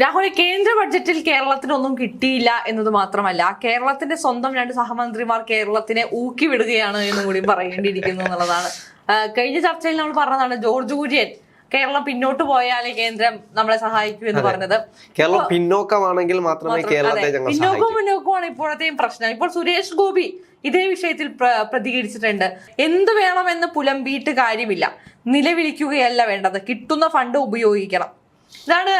രാഹുൽ കേന്ദ്ര ബഡ്ജറ്റിൽ കേരളത്തിനൊന്നും കിട്ടിയില്ല എന്നത് മാത്രമല്ല കേരളത്തിന്റെ സ്വന്തം രണ്ട് സഹമന്ത്രിമാർ കേരളത്തിനെ ഊക്കി വിടുകയാണ് എന്നും കൂടി പറയേണ്ടിയിരിക്കുന്നു എന്നുള്ളതാണ്. കഴിഞ്ഞ ചർച്ചയിൽ നമ്മൾ പറഞ്ഞതാണ് ജോർജ് കുര്യൻ കേരളം പിന്നോട്ട് പോയാലേ കേന്ദ്രം നമ്മളെ സഹായിക്കൂ എന്ന് പറഞ്ഞത്. കേരളം പിന്നോക്കമാണെങ്കിൽ മാത്രമേ കേരളത്തെ പിന്നോക്കവും മുന്നോക്കമാണ് ഇപ്പോഴത്തെയും പ്രശ്നം. ഇപ്പോൾ സുരേഷ് ഗോപി ഇതേ വിഷയത്തിൽ പ്ര- പ്രതികരിച്ചിട്ടുണ്ട്. എന്ത് വേണമെന്ന് പുലമ്പിയിട്ട് കാര്യമില്ല. നിലവിളിക്കുകയല്ല വേണ്ടത്. കിട്ടുന്ന ഫണ്ട് ഉപയോഗിക്കണം. ഇതാണ്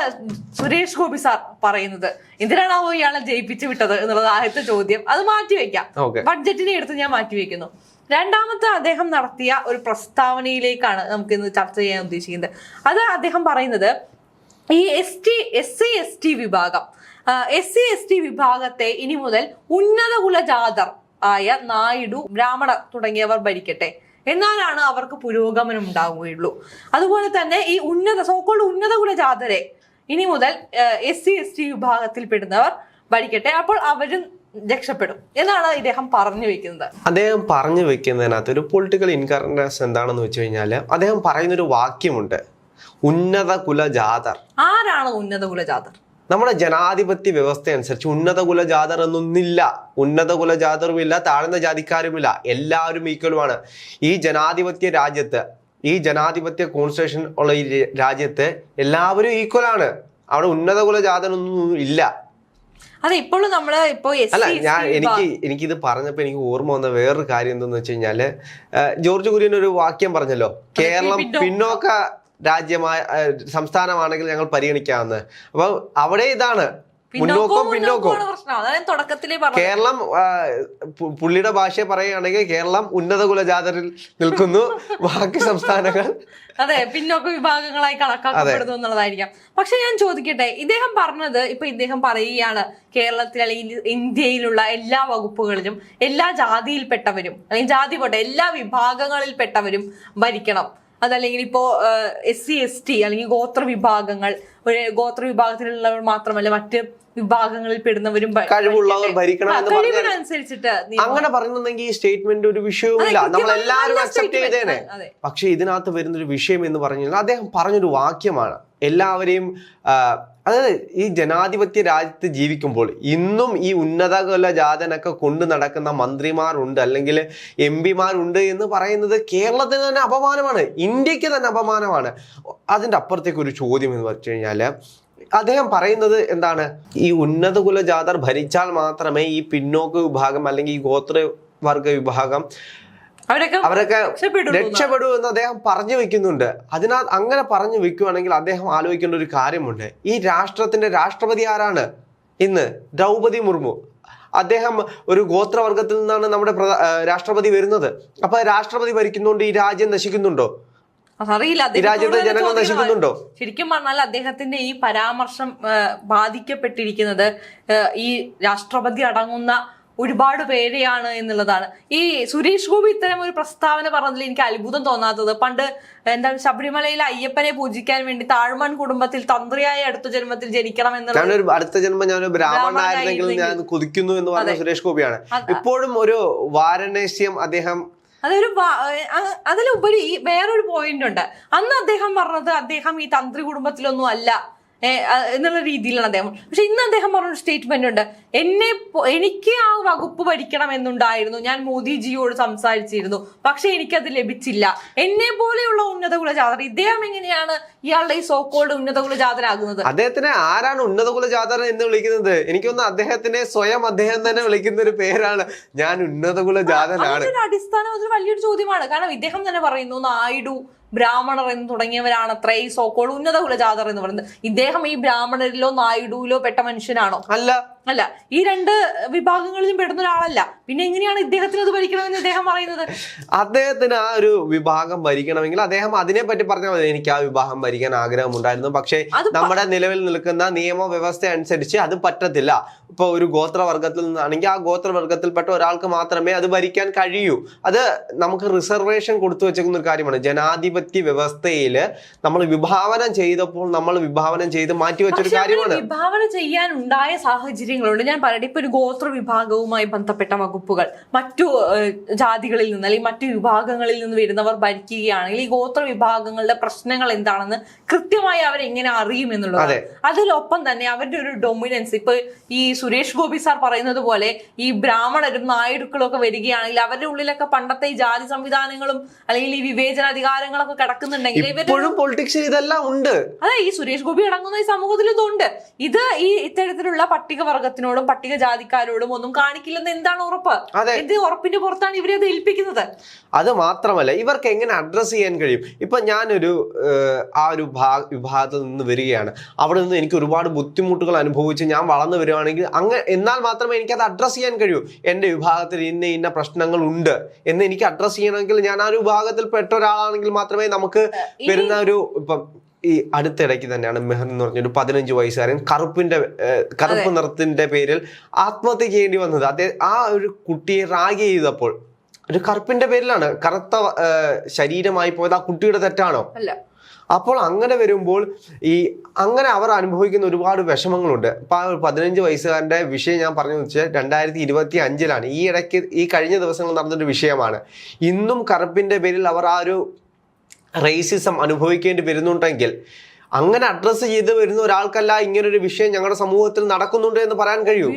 സുരേഷ് ഗോപി സാർ പറയുന്നത്. എന്തിനാണാവോ ഇയാളെ ജയിപ്പിച്ചു വിട്ടത് എന്നുള്ളത് ആദ്യത്തെ ചോദ്യം. അത് മാറ്റിവെക്കാം ബഡ്ജറ്റിനെ എടുത്ത് ഞാൻ മാറ്റിവെക്കുന്നു രണ്ടാമത്തെ അദ്ദേഹം നടത്തിയ ഒരു പ്രസ്താവനയിലേക്കാണ് നമുക്ക് ഇന്ന് ചർച്ച ചെയ്യാൻ ഉദ്ദേശിക്കുന്നത്. അത് അദ്ദേഹം പറയുന്നത് ഈ S T S C S T വിഭാഗം എസ് സി എസ് ടി വിഭാഗത്തെ ഇനി മുതൽ ഉന്നത കുലജാതർ ആയ നായിഡു ബ്രാഹ്മണർ തുടങ്ങിയവർ ഭരിക്കട്ടെ. എന്നാലാണ് അവർക്ക് പുരോഗമനം ഉണ്ടാവുകയുള്ളൂ. അതുപോലെ തന്നെ ഈ ഉന്നത സോക്കോൾഡ് ഉന്നത കുലജാതരെ ഇനി മുതൽ എസ് സി എസ് ടി വിഭാഗത്തിൽ പെടുന്നവർ ഭരിക്കട്ടെ. അപ്പോൾ അവരും രക്ഷപ്പെടും എന്നാണ് ഇദ്ദേഹം പറഞ്ഞു വെക്കുന്നത്. അദ്ദേഹം പറഞ്ഞു വെക്കുന്നതിനകത്ത് ഒരു പൊളിറ്റിക്കൽ ഇൻകറൻസ് എന്താണെന്ന് വെച്ച് കഴിഞ്ഞാൽ അദ്ദേഹം പറയുന്നൊരു വാക്യമുണ്ട്. ഉന്നത കുലജാതർ ആരാണ് ഉന്നത കുലജാതർ നമ്മുടെ ജനാധിപത്യ വ്യവസ്ഥ അനുസരിച്ച് ഉന്നത കുലജാതർ എന്നൊന്നില്ല. ഉന്നത കുലജാതറുമില്ല താഴ്ന്ന ജാതിക്കാരുമില്ല. എല്ലാവരും ഈക്വലുമാണ് ഈ ജനാധിപത്യ രാജ്യത്ത് ഈ ജനാധിപത്യ കോൺസ്റ്റിറ്റ്യൂഷൻ ഉള്ള ഈ രാജ്യത്ത് എല്ലാവരും ഈക്വലാണ് ആണ്. അവിടെ ഉന്നത കുലജാതനൊന്നും ഇല്ല. അതെ ഇപ്പോഴും നമ്മൾ ഇപ്പോ അല്ല ഞാൻ എനിക്ക് എനിക്കിത് പറഞ്ഞപ്പോ എനിക്ക് ഓർമ്മ വന്ന വേറൊരു കാര്യം എന്തെന്ന് വെച്ച് കഴിഞ്ഞാൽ ജോർജ് കുര്യൻ ഒരു വാക്യം പറഞ്ഞല്ലോ കേരളം പിന്നോക്ക. രാജ്യമായ സംസ്ഥാനമാണെങ്കിൽ ഞങ്ങൾ പരിഗണിക്കാമെന്ന് അപ്പൊ അവിടെ ഇതാണ്. മുന്നോക്കവും പിന്നോക്കവും. കേരളം പുള്ളിയുടെ ഭാഷ പറയുകയാണെങ്കിൽ കേരളം ഉന്നത കുലജാതരിൽ നിൽക്കുന്നു. ബാക്കി സംസ്ഥാനങ്ങൾ അതെ പിന്നോക്ക വിഭാഗങ്ങളായി കണക്കാക്കപ്പെടുന്നു എന്നുള്ളതായിരിക്കാം. പക്ഷെ ഞാൻ ചോദിക്കട്ടെ ഇദ്ദേഹം പറഞ്ഞത് ഇപ്പൊ ഇദ്ദേഹം പറയുകയാണ് കേരളത്തിൽ അല്ലെങ്കിൽ ഇന്ത്യയിലുള്ള എല്ലാ വകുപ്പുകളിലും എല്ലാ ജാതിയിൽപ്പെട്ടവരും അല്ലെങ്കിൽ ജാതി പോട്ടെ എല്ലാ വിഭാഗങ്ങളിൽപ്പെട്ടവരും ഭരിക്കണം. അതല്ലെങ്കിൽ ഇപ്പോ എസ് സി എസ് ടി അല്ലെങ്കിൽ ഗോത്ര വിഭാഗങ്ങൾ ഒരു ഗോത്ര വിഭാഗത്തിലുള്ളവർ മാത്രമല്ല മറ്റ് വിഭാഗങ്ങളിൽ പെടുന്നവരും കഴിവുള്ളവർ ഭരിക്കണം പറഞ്ഞാൽ കഴിവിനനുസരിച്ചിട്ട് അങ്ങനെ പറയുന്നുണ്ടെങ്കിൽ ഈ സ്റ്റേറ്റ്മെന്റ് ഒരു വിഷയവുമില്ല നമ്മളെല്ലാവരും നമ്മൾ എല്ലാവരും അക്സെപ്റ്റ്. ചെയ്തേനെ. പക്ഷെ ഇതിനകത്ത് വരുന്നൊരു വിഷയം എന്ന് പറഞ്ഞു കഴിഞ്ഞാൽ അദ്ദേഹം പറഞ്ഞൊരു വാക്യമാണ് എല്ലാവരെയും അതായത് ഈ ജനാധിപത്യ രാജ്യത്ത് ജീവിക്കുമ്പോൾ ഇന്നും ഈ ഉന്നതകുല ജാതനൊക്കെ കൊണ്ടു നടക്കുന്ന മന്ത്രിമാരുണ്ട് അല്ലെങ്കിൽ എം പിമാരുണ്ട് എന്ന് പറയുന്നത് കേരളത്തിന് തന്നെ അപമാനമാണ്. ഇന്ത്യയ്ക്ക് തന്നെ അപമാനമാണ്. അതിന്റെ അപ്പുറത്തേക്ക് ഒരു ചോദ്യം എന്ന് വെച്ച് കഴിഞ്ഞാൽ അദ്ദേഹം പറയുന്നത് എന്താണ്? ഈ ഉന്നത കുലജാതർ ഭരിച്ചാൽ മാത്രമേ ഈ പിന്നോക്ക വിഭാഗം അല്ലെങ്കിൽ ഈ ഗോത്രവർഗ വിഭാഗം അവരൊക്കെ രക്ഷപ്പെടൂ എന്ന് അദ്ദേഹം പറഞ്ഞു വെക്കുന്നുണ്ട്. അതിനാൽ അങ്ങനെ പറഞ്ഞു വെക്കുവാണെങ്കിൽ അദ്ദേഹം ആലോചിക്കേണ്ട ഒരു കാര്യമുണ്ട്. ഈ രാഷ്ട്രത്തിന്റെ രാഷ്ട്രപതി ആരാണ്? ഇന്ന് ദ്രൗപതി മുർമു. അദ്ദേഹം ഒരു ഗോത്രവർഗത്തിൽ നിന്നാണ് നമ്മുടെ രാഷ്ട്രപതി വരുന്നത്. അപ്പൊ രാഷ്ട്രപതി ഭരിക്കുന്നുണ്ട് ഈ രാജ്യം നശിക്കുന്നുണ്ടോ? അറിയില്ല നശിക്കുന്നുണ്ടോ? ശരിക്കും പറഞ്ഞാൽ അദ്ദേഹത്തിന്റെ ഈ പരാമർശം ബാധിക്കപ്പെട്ടിരിക്കുന്നത് ഈ രാഷ്ട്രപതി അടങ്ങുന്ന ഒരുപാട് പേരെയാണ് എന്നുള്ളതാണ്. ഈ സുരേഷ് ഗോപി ഇത്തരം ഒരു പ്രസ്താവന പറഞ്ഞതിൽ എനിക്ക് അത്ഭുതം തോന്നാത്തത്. പണ്ട് എന്താണ് ശബരിമലയിൽ അയ്യപ്പനെ പൂജിക്കാൻ വേണ്ടി താഴ്മൺ കുടുംബത്തിൽ തന്ത്രിയായ അടുത്ത ജന്മത്തിൽ ജനിക്കണം എന്നുള്ള അടുത്ത ജന്മം ഞാൻ ബ്രാഹ്മണനായിരുന്നെങ്കിൽ ഞാൻ കുതിക്കുന്നു എന്ന് പറഞ്ഞ സുരേഷ് ഗോപിയാണ്. ഇപ്പോഴും ഒരു വാരണേശ്യം അദ്ദേഹം അതൊരു അതിലുപരി വേറൊരു പോയിന്റ് ഉണ്ട്. അന്ന് അദ്ദേഹം പറഞ്ഞത് അദ്ദേഹം ഈ തന്ത്രി കുടുംബത്തിലൊന്നും അല്ല. എന്നുള്ള രീതിയിലാണ് അദ്ദേഹം. പക്ഷെ ഇന്ന് അദ്ദേഹം പറഞ്ഞൊരു സ്റ്റേറ്റ്മെന്റ് ഉണ്ട്. എന്നെ എനിക്ക് ആ വകുപ്പ് ഭരിക്കണം എന്നുണ്ടായിരുന്നു. ഞാൻ മോദിജിയോട് സംസാരിച്ചിരുന്നു. പക്ഷെ എനിക്കത് ലഭിച്ചില്ല. എന്നെ പോലെയുള്ള ഉന്നത കുലജാതർ ഇദ്ദേഹം എങ്ങനെയാണ് ഇയാളുടെ ഈ സോക്കോൾഡ് ഉന്നത കുലജാതരാകുന്നത് അദ്ദേഹത്തിന് ആരാണ് ഉന്നത കുലജാതൻ എന്ന് വിളിക്കുന്നത്? എനിക്ക് തോന്നുന്നു അദ്ദേഹത്തിനെ സ്വയം അദ്ദേഹം തന്നെ വിളിക്കുന്ന ഒരു പേരാണ് ഞാൻ ഉന്നത കുലജാതനാണ് അടിസ്ഥാനം അതൊരു വലിയൊരു ചോദ്യമാണ്. കാരണം ഇദ്ദേഹം തന്നെ പറയുന്നു നായിഡു ബ്രാഹ്മണർ എന്ന് തുടങ്ങിയവരാണ് അത്ര ഈ സോക്കോൾ ഉന്നത കുലജാതർ എന്ന് പറയുന്നത്. ഇദ്ദേഹം ഈ ബ്രാഹ്മണരിലോ നായിഡുവിലോ പെട്ട മനുഷ്യനാണോ? അല്ല. അല്ല. ഈ രണ്ട് വിഭാഗങ്ങളിലും പെടുന്ന ഒരാളല്ല. പിന്നെ എങ്ങനെയാണ് ഇദ്ദേഹത്തിന് അത് ഭരിക്കണമെന്ന് അദ്ദേഹം പറയുന്നത്? അദ്ദേഹത്തിന് ആ ഒരു വിഭാഗം ഭരിക്കണമെങ്കിൽ അദ്ദേഹം അതിനെ പറ്റി പറഞ്ഞാൽ മതി. എനിക്ക് ആ വിഭാഗം ഭരിക്കാൻ ആഗ്രഹമുണ്ടായിരുന്നു. പക്ഷേ നമ്മുടെ നിലവിൽ നിൽക്കുന്ന നിയമവ്യവസ്ഥ അനുസരിച്ച് അത് പറ്റത്തില്ല. ഇപ്പൊ ഒരു ഗോത്രവർഗത്തിൽ നിന്നാണെങ്കിൽ ആ ഗോത്രവർഗത്തിൽപ്പെട്ട ഒരാൾക്ക് മാത്രമേ അത് ഭരിക്കാൻ കഴിയൂ. അത് നമുക്ക് റിസർവേഷൻ കൊടുത്തു വെച്ചേക്കുന്ന ഒരു കാര്യമാണ്. ജനാധിപത്യ വ്യവസ്ഥയിൽ നമ്മൾ വിഭാവനം ചെയ്തപ്പോൾ നമ്മൾ വിഭാവനം ചെയ്ത് മാറ്റി വെച്ചൊരു പക്ഷെ കാര്യമാണ്. വിഭാവനം ചെയ്യാൻ ഉണ്ടായ സാഹചര്യങ്ങളുണ്ട്. ഞാൻ പറയട്ടെ ഇപ്പൊ ഒരു ഗോത്ര വിഭാഗവുമായി ബന്ധപ്പെട്ട വകുപ്പുകൾ മറ്റു ജാതികളിൽ നിന്ന് അല്ലെങ്കിൽ മറ്റു വിഭാഗങ്ങളിൽ നിന്ന് വരുന്നവർ ഭരിക്കുകയാണെങ്കിൽ ഈ ഗോത്ര വിഭാഗങ്ങളുടെ പ്രശ്നങ്ങൾ എന്താണെന്ന് കൃത്യമായി അവരെങ്ങനെ അറിയും എന്നുള്ളത് അതെ. അതിലൊപ്പം തന്നെ അവരുടെ ഒരു ഡൊമിനൻസ് ഇപ്പൊ ഈ സുരേഷ് ഗോപി സാർ പറയുന്നത് പോലെ ഈ ബ്രാഹ്മണരും നായിഡുക്കളും ഒക്കെ വരികയാണെങ്കിൽ അവരുടെ ഉള്ളിലൊക്കെ പണ്ടത്തെ ഈ ജാതി സംവിധാനങ്ങളും അല്ലെങ്കിൽ ഈ വിവേചന അധികാരങ്ങളൊക്കെ കിടക്കുന്നുണ്ടെങ്കിൽ ഇപ്പോഴും പൊളിറ്റിക്സിൽ ഇതെല്ലാം ഉണ്ട്. അതെ ഈ സുരേഷ് ഗോപി അടങ്ങുന്ന ഈ സമൂഹത്തിൽ ഇതുണ്ട്. ഇത് ഈ ഇത്തരത്തിലുള്ള പട്ടികവർഗത്തിനോടും പട്ടിക ജാതിക്കാരോടും ഒന്നും കാണിക്കില്ലെന്ന് എന്താണ് ഉറപ്പ്? ഇത് ഉറപ്പിന്റെ പുറത്താണ് ഇവരെ അത് ഏൽപ്പിക്കുന്നത്? അത് മാത്രമല്ല ഇവർക്ക് എങ്ങനെ അഡ്രസ് ചെയ്യാൻ കഴിയും? ഇപ്പൊ ഞാനൊരു ആ ഒരു ഭാഗ വിഭാഗത്തിൽ നിന്ന് വരികയാണ്. അവിടെ നിന്ന് എനിക്ക് ഒരുപാട് ബുദ്ധിമുട്ടുകൾ അനുഭവിച്ച് ഞാൻ വളർന്നു വരികയാണെങ്കിൽ അങ്ങ് എന്നാൽ മാത്രമേ എനിക്ക് അത് അഡ്രസ്സ് ചെയ്യാൻ കഴിയൂ. എന്റെ വിഭാഗത്തിൽ ഇന്ന ഇന്ന പ്രശ്നങ്ങൾ ഉണ്ട് എന്ന് എനിക്ക് അഡ്രസ്സ് ചെയ്യണമെങ്കിൽ ഞാൻ ആ ഒരു വിഭാഗത്തിൽ പെട്ട ഒരാളാണെങ്കിൽ മാത്രമേ നമുക്ക് വരുന്ന ഒരു ഇപ്പം ഈ അടുത്തിടയ്ക്ക് തന്നെയാണ് മെഹർ എന്ന് പറഞ്ഞൊരു പതിനഞ്ച് വയസ്സുകാരൻ കറുപ്പിന്റെ കറുപ്പ് നിറത്തിന്റെ പേരിൽ ആത്മഹത്യ ചെയ്യേണ്ടി വന്നത്. അദ്ദേഹം ആ ഒരു കുട്ടിയെ റാഗ് ചെയ്തപ്പോൾ ഒരു കറുപ്പിന്റെ പേരിലാണ് കറുത്ത ശരീരമായി പോയത് ആ കുട്ടിയുടെ തെറ്റാണോ? അല്ല. അപ്പോൾ അങ്ങനെ വരുമ്പോൾ ഈ അങ്ങനെ അവർ അനുഭവിക്കുന്ന ഒരുപാട് വിഷമങ്ങളുണ്ട്. ഇപ്പൊ പതിനഞ്ച് വയസ്സുകാരന്റെ വിഷയം ഞാൻ പറഞ്ഞു വെച്ചാൽ രണ്ടായിരത്തി ഇരുപത്തി അഞ്ചിലാണ്. ഈ ഇടയ്ക്ക് ഈ കഴിഞ്ഞ ദിവസങ്ങൾ നടന്നൊരു വിഷയമാണ്. ഇന്നും കറുപ്പിന്റെ പേരിൽ അവർ ആ ഒരു റേസിസം അനുഭവിക്കേണ്ടി വരുന്നുണ്ടെങ്കിൽ അങ്ങനെ അഡ്രസ്സ് ചെയ്ത് വരുന്ന ഒരാൾക്കല്ല ഇങ്ങനൊരു വിഷയം ഞങ്ങളുടെ സമൂഹത്തിൽ നടക്കുന്നുണ്ട് എന്ന് പറയാൻ കഴിയും.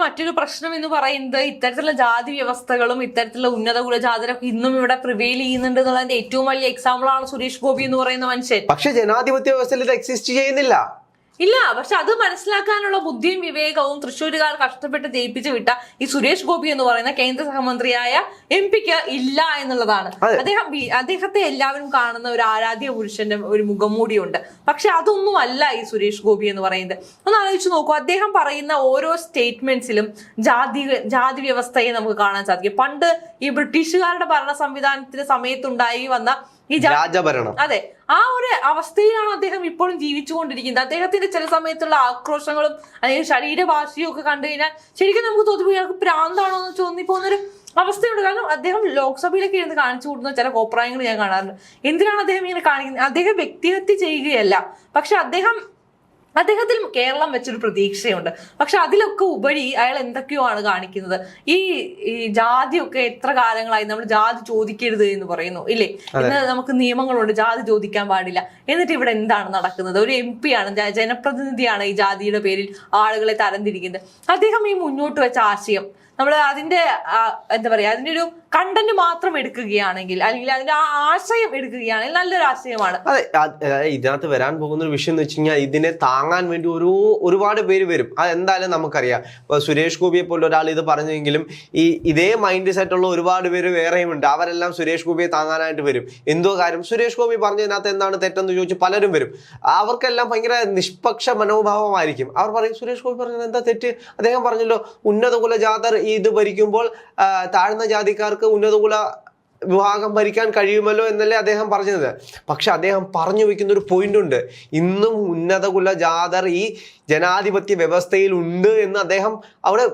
മറ്റൊരു പ്രശ്നം എന്ന് പറയുന്നത് ഇത്തരത്തിലുള്ള ജാതി വ്യവസ്ഥകളും ഇത്തരത്തിലുള്ള ഉന്നത കുലജാതരൊക്കെ ഇന്നും ഇവിടെ പ്രിവെയിൽ ചെയ്യുന്നുണ്ട് എന്നുള്ളതിന്റെ ഏറ്റവും വലിയ എക്സാമ്പിൾ ആണ് സുരേഷ് ഗോപി എന്ന് പറയുന്ന മനുഷ്യൻ. പക്ഷെ ജനാധിപത്യ വ്യവസ്ഥയിൽ ഇത് എക്സിസ്റ്റ് ചെയ്യുന്നില്ല. ഇല്ല പക്ഷെ അത് മനസ്സിലാക്കാനുള്ള ബുദ്ധിയും വിവേകവും തൃശ്ശൂരുകാർ കഷ്ടപ്പെട്ട് ജയിപ്പിച്ചു വിട്ട ഈ സുരേഷ് ഗോപി എന്ന് പറയുന്ന കേന്ദ്ര സഹമന്ത്രിയായ എം പിക്ക് ഇല്ല എന്നുള്ളതാണ്. അദ്ദേഹം അദ്ദേഹത്തെ എല്ലാവരും കാണുന്ന ഒരു ആരാധ്യ പുരുഷന്റെ ഒരു മുഖംമൂടിയുണ്ട്. പക്ഷെ അതൊന്നും അല്ല ഈ സുരേഷ് ഗോപി എന്ന് പറയുന്നത്. ഒന്ന് ആലോചിച്ച് നോക്കൂ അദ്ദേഹം പറയുന്ന ഓരോ സ്റ്റേറ്റ്മെന്റ്സിലും ജാതി ജാതി വ്യവസ്ഥയെ നമുക്ക് കാണാൻ സാധിക്കും. പണ്ട് ഈ ബ്രിട്ടീഷുകാരുടെ ഭരണ സംവിധാനത്തിന്റെ സമയത്തുണ്ടായി വന്ന ഈ രാജഭരണം. അതെ. ആ ഒരു അവസ്ഥയിലാണ് അദ്ദേഹം ഇപ്പോഴും ജീവിച്ചുകൊണ്ടിരിക്കുന്നത്. അദ്ദേഹത്തിന്റെ ചില സമയത്തുള്ള ആക്രോശങ്ങളും അല്ലെങ്കിൽ ശരീരഭാഷയും ഒക്കെ കണ്ടു കഴിഞ്ഞാൽ ശരിക്കും നമുക്ക് തോന്നിപ്പോ ഇയാൾക്ക് പ്രാന്താണോ എന്ന് തോന്നിപ്പോകുന്നൊരു അവസ്ഥയുണ്ട്. കാരണം അദ്ദേഹം ലോക്സഭയിലേക്ക് ഇരുന്ന് കാണിച്ചു കൂടുന്ന ചില കോപ്രായങ്ങൾ ഞാൻ കാണാറുണ്ട്. എന്തിനാണ് അദ്ദേഹം ഇങ്ങനെ കാണിക്കുന്നത്? അദ്ദേഹം വ്യക്തിഹത്യ ചെയ്യുകയല്ല. പക്ഷെ അദ്ദേഹം അദ്ദേഹത്തിൽ കേരളം വെച്ചൊരു പ്രതീക്ഷയുണ്ട്. പക്ഷെ അതിലൊക്കെ ഉപരി അയാൾ എന്തൊക്കെയോ ആണ് കാണിക്കുന്നത്? ഈ ഈ ജാതിയൊക്കെ എത്ര കാലങ്ങളായി നമ്മൾ ജാതി ചോദിക്കരുത് എന്ന് പറയുന്നു ഇല്ലേ? ഇന്ന് നമുക്ക് നിയമങ്ങളുണ്ട് ജാതി ചോദിക്കാൻ പാടില്ല. എന്നിട്ട് ഇവിടെ എന്താണ് നടക്കുന്നത്? ഒരു എം പി ആണ് ജനപ്രതിനിധിയാണ് ഈ ജാതിയുടെ പേരിൽ ആളുകളെ തരംതിരിക്കുന്നത്. അദ്ദേഹം ഈ മുന്നോട്ട് വെച്ച ആശയം നമ്മൾ അതിന്റെ എന്താ പറയാ അതിന്റെ ഒരു കണ്ടന്റ് മാത്രം എടുക്കുകയാണെങ്കിൽ അല്ലെങ്കിൽ അതിന്റെ ആ ആശയം എടുക്കുകയാണെങ്കിൽ നല്ലൊരു ആശയമാണ്. അതെ ഇതിനകത്ത് വരാൻ പോകുന്ന ഒരു വിഷയം എന്ന് വെച്ച് കഴിഞ്ഞാൽ ഇതിനെ താങ്ങാൻ വേണ്ടി ഒരു ഒരുപാട് പേര് വരും. അത് എന്തായാലും നമുക്കറിയാം. ഇപ്പൊ സുരേഷ് ഗോപിയെ പോലെ ഒരാൾ ഇത് പറഞ്ഞെങ്കിലും ഈ ഇതേ മൈൻഡ് സെറ്റ് ഉള്ള ഒരുപാട് പേര് വേറെയും ഉണ്ട്. അവരെല്ലാം സുരേഷ് ഗോപിയെ താങ്ങാനായിട്ട് വരും. എന്തോ കാര്യം? സുരേഷ് ഗോപി പറഞ്ഞതിനകത്ത് എന്താണ് തെറ്റെന്ന് ചോദിച്ച് പലരും വരും. അവർക്കെല്ലാം ഭയങ്കര നിഷ്പക്ഷ മനോഭാവമായിരിക്കും. അവർ പറയും സുരേഷ് ഗോപി പറഞ്ഞത് എന്താ തെറ്റ്? അദ്ദേഹം പറഞ്ഞല്ലോ ഉന്നത കുല ജാതർ ഇത് ഭരിക്കുമ്പോൾ താഴ്ന്ന ജാതിക്കാർക്ക് ഉന്നതകുല വിഭാഗം ഭരിക്കാൻ കഴിയുമല്ലോ എന്നല്ലേ അദ്ദേഹം പറഞ്ഞത്. പക്ഷെ അദ്ദേഹം പറഞ്ഞു വെക്കുന്ന ഒരു പോയിന്റ് ഉണ്ട്. ഇന്നും ഉന്നതകുല ജാതർ ഈ ജനാധിപത്യ വ്യവസ്ഥയിൽ ഉണ്ട് എന്ന് അദ്ദേഹം അവിടെ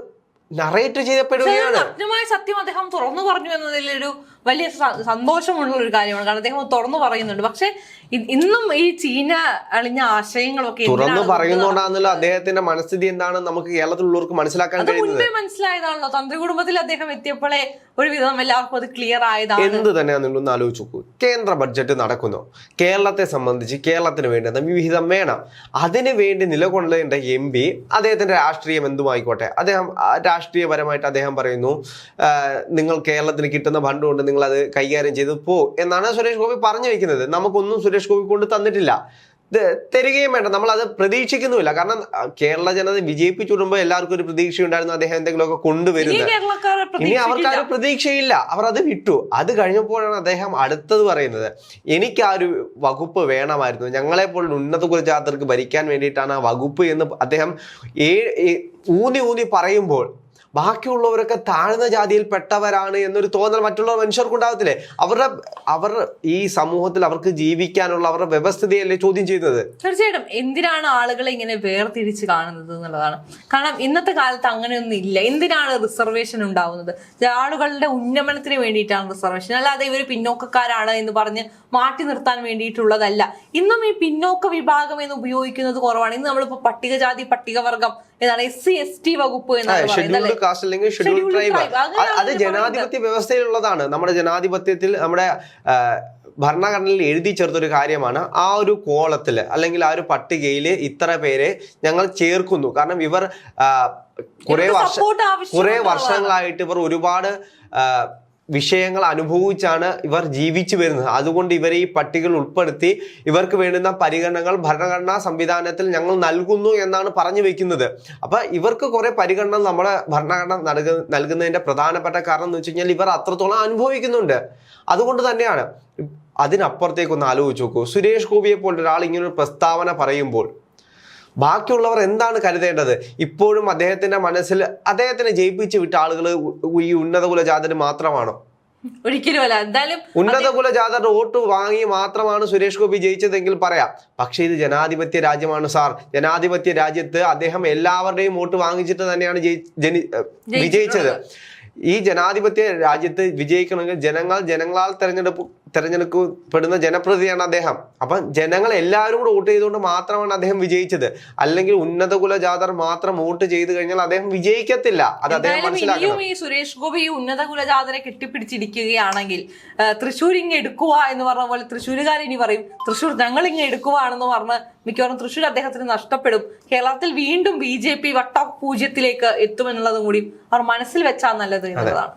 നറേറ്റ് ചെയ്യപ്പെടുകയാണ്. സത്യമായ സത്യം അദ്ദേഹം തുറന്നു പറഞ്ഞു എന്നതിലൊരു വലിയ സന്തോഷമുള്ള ഒരു കാര്യമാണ്. കാരണം അദ്ദേഹം തുറന്നു പറയുന്നുണ്ട്. പക്ഷെ ഇന്നും ഈ ചീന അളിഞ്ഞ ആശയങ്ങളൊക്കെ തുറന്നു പറയുന്നോണ്ടാണല്ലോ അദ്ദേഹത്തിന്റെ മനസ്ഥിതി എന്താണ് നമുക്ക് കേരളത്തിലുള്ളവർക്ക് മനസ്സിലാക്കാൻ മുൻപേ മനസ്സിലായതാണല്ലോ. തന്ത്രി കുടുംബത്തിൽ അദ്ദേഹം എത്തിയപ്പോഴേ ഒരുവിധം എല്ലാവർക്കും അത് ക്ലിയർ ആയതാണ്. എന്ത് ഒന്ന് ആലോചിച്ച് നോക്കൂ. കേന്ദ്ര ബഡ്ജറ്റ് നടക്കുന്നു. കേരളത്തെ സംബന്ധിച്ച് കേരളത്തിന് വേണ്ടി വേണ്ടുന്ന വിഹിതം വേണം. അതിനു വേണ്ടി നിലകൊള്ളേണ്ട എം പി അദ്ദേഹത്തിന്റെ രാഷ്ട്രീയം എന്തുമായിക്കോട്ടെ? അദ്ദേഹം രാഷ്ട്രീയപരമായിട്ട് അദ്ദേഹം പറയുന്നു നിങ്ങൾ കേരളത്തിന് കിട്ടുന്ന ഫണ്ട് കൊണ്ട് നിങ്ങൾ അത് കൈകാര്യം ചെയ്ത് പോ എന്നാണ് സുരേഷ് ഗോപി പറഞ്ഞു വെക്കുന്നത് നമുക്കൊന്നും സുരേഷ് ഗോപി കൊണ്ട് തന്നിട്ടില്ല. തരികയും വേണ്ട. നമ്മൾ അത് പ്രതീക്ഷിക്കുന്നുമില്ല. കാരണം കേരള ജനത വിജയിപ്പിച്ചു വിടുമ്പോൾ എല്ലാവർക്കും ഒരു പ്രതീക്ഷയുണ്ടായിരുന്നു അദ്ദേഹം എന്തെങ്കിലുമൊക്കെ കൊണ്ടുവരുന്നത് ഇനി അവർക്ക് ആ ഒരു പ്രതീക്ഷയില്ല. അവർ അത് വിട്ടു. അത് കഴിഞ്ഞപ്പോഴാണ് അദ്ദേഹം അടുത്തത് പറയുന്നത്. എനിക്ക് ആ ഒരു വകുപ്പ് വേണമായിരുന്നു. ഞങ്ങളെ പോലുള്ള ഉന്നത കുലജാതർക്ക് ഭരിക്കാൻ വേണ്ടിയിട്ടാണ് ആ വകുപ്പ് എന്ന് അദ്ദേഹം ഏ- ഊന്നി ഊന്നി പറയുമ്പോൾ ബാക്കിയുള്ളവരൊക്കെ താഴ്ന്ന ജാതിയിൽപ്പെട്ടവരാണ് എന്നൊരു തോന്നൽ മറ്റുള്ള മനുഷ്യർക്ക് ഉണ്ടാകത്തില്ലേ അവരുടെ അവർ ഈ സമൂഹത്തിൽ അവർക്ക് ജീവിക്കാനുള്ള അവരുടെ വ്യവസ്ഥിതിയല്ലേ ചോദ്യം ചെയ്യുന്നത്? തീർച്ചയായിട്ടും. എന്തിനാണ് ആളുകളെ ഇങ്ങനെ വേർതിരിച്ച് കാണുന്നത് എന്നുള്ളതാണ്. കാരണം ഇന്നത്തെ കാലത്ത് അങ്ങനെയൊന്നും ഇല്ല. എന്തിനാണ് റിസർവേഷൻ ഉണ്ടാവുന്നത്? ആളുകളുടെ ഉന്നമനത്തിന് വേണ്ടിയിട്ടാണ് റിസർവേഷൻ. അല്ലാതെ ഇവർ പിന്നോക്കക്കാരാണ് എന്ന് പറഞ്ഞ് മാറ്റി നിർത്താൻ വേണ്ടിയിട്ടുള്ളതല്ല. ഇന്നും ഈ പിന്നോക്ക വിഭാഗം എന്ന് ഉപയോഗിക്കുന്നത് കുറവാണ്. ഇന്ന് നമ്മളിപ്പോൾ പട്ടികജാതി പട്ടികവർഗം ഏതാണ് എസ് സി എസ് ടി വകുപ്പ് ഷെഡ്യൂൾഡ്? കാസ്റ്റ് അല്ലെങ്കിൽ ട്രൈബ്. അത് ജനാധിപത്യ വ്യവസ്ഥയിലുള്ളതാണ് നമ്മുടെ ജനാധിപത്യത്തിൽ നമ്മുടെ ഭരണഘടനയിൽ എഴുതി ചേർത്തൊരു കാര്യമാണ് ആ ഒരു കോളത്തിൽ അല്ലെങ്കിൽ ആ ഒരു പട്ടികയിൽ ഇത്ര പേരെ ഞങ്ങൾ ചേർക്കുന്നു കാരണം ഇവർ കുറേ വർഷ. കുറെ വർഷങ്ങളായിട്ട് ഇവർ ഒരുപാട് വിഷയങ്ങൾ അനുഭവിച്ചാണ് ഇവർ ജീവിച്ചു വരുന്നത്. അതുകൊണ്ട് ഇവരെ ഈ പട്ടികയിൽ ഉൾപ്പെടുത്തി ഇവർക്ക് വേണ്ടുന്ന പരിഗണനകൾ ഭരണഘടനാ സംവിധാനത്തിൽ ഞങ്ങൾ നൽകുന്നു എന്നാണ് പറഞ്ഞു വെക്കുന്നത്. അപ്പൊ ഇവർക്ക് കുറെ പരിഗണന നമ്മുടെ ഭരണഘടന നൽക പ്രധാനപ്പെട്ട കാരണം എന്ന് വെച്ച് കഴിഞ്ഞാൽ ഇവർ അത്രത്തോളം അനുഭവിക്കുന്നുണ്ട്. അതുകൊണ്ട് തന്നെയാണ്. അതിനപ്പുറത്തേക്കൊന്ന് ആലോചിച്ച് നോക്കൂ. സുരേഷ് ഗോപിയെ പോലെ ഒരാൾ ഇങ്ങനെ ഒരു പ്രസ്താവന പറയുമ്പോൾ ബാക്കിയുള്ളവർ എന്താണ് കരുതേണ്ടത്? ഇപ്പോഴും അദ്ദേഹത്തിന്റെ മനസ്സിൽ അദ്ദേഹത്തിനെ ജയിപ്പിച്ച് വിട്ട ആളുകൾ ഈ ഉന്നത കുലജാതന് മാത്രമാണോ? ഒരിക്കലും അല്ല. എന്തായാലും ഉന്നത കുലജാതരുടെ വോട്ട് വാങ്ങി മാത്രമാണ് സുരേഷ് ഗോപി ജയിച്ചതെങ്കിൽ പറയാം. പക്ഷേ ഇത് ജനാധിപത്യ രാജ്യമാണ് സാർ. ജനാധിപത്യ രാജ്യത്ത് അദ്ദേഹം എല്ലാവരുടെയും വോട്ട് വാങ്ങിച്ചിട്ട് തന്നെയാണ് ജയി- വിജയിച്ചത്. ഈ ജനാധിപത്യ രാജ്യത്ത് വിജയിക്കണമെങ്കിൽ ജനങ്ങൾ ജനങ്ങളാൽ തെരഞ്ഞെടുപ്പ് തെരഞ്ഞെടുക്കപ്പെടുന്ന ജനപ്രതിനിധിയാണ് അദ്ദേഹം. അപ്പം ജനങ്ങൾ എല്ലാവരും കൂടെ വോട്ട് ചെയ്തുകൊണ്ട് മാത്രമാണ് അദ്ദേഹം വിജയിച്ചത്. അല്ലെങ്കിൽ ഉന്നത കുലജാതർ മാത്രം വോട്ട് ചെയ്തു കഴിഞ്ഞാൽ അദ്ദേഹം വിജയിക്കത്തില്ല. അത് അദ്ദേഹം മനസ്സിലാക്കും ഈ സുരേഷ് ഗോപി ഈ ഉന്നത കുലജാതരെ കെട്ടിപ്പിടിച്ചിരിക്കുകയാണെങ്കിൽ തൃശ്ശൂർ ഇങ്ങ് എടുക്കുക എന്ന് പറഞ്ഞ പോലെ തൃശ്ശൂരുകാർ ഇനി പറയും തൃശ്ശൂർ ഞങ്ങൾ ഇങ്ങ് എടുക്കുവാണെന്ന് പറഞ്ഞ് മിക്കവാറും തൃശ്ശൂർ അദ്ദേഹത്തിന് നഷ്ടപ്പെടും. കേരളത്തിൽ വീണ്ടും ബി ജെ പി വട്ട പൂജ്യത്തിലേക്ക് എത്തുമെന്നുള്ളതും കൂടി അവർ മനസ്സിൽ വെച്ചാൽ നല്ലത് എന്നുള്ളതാണ്.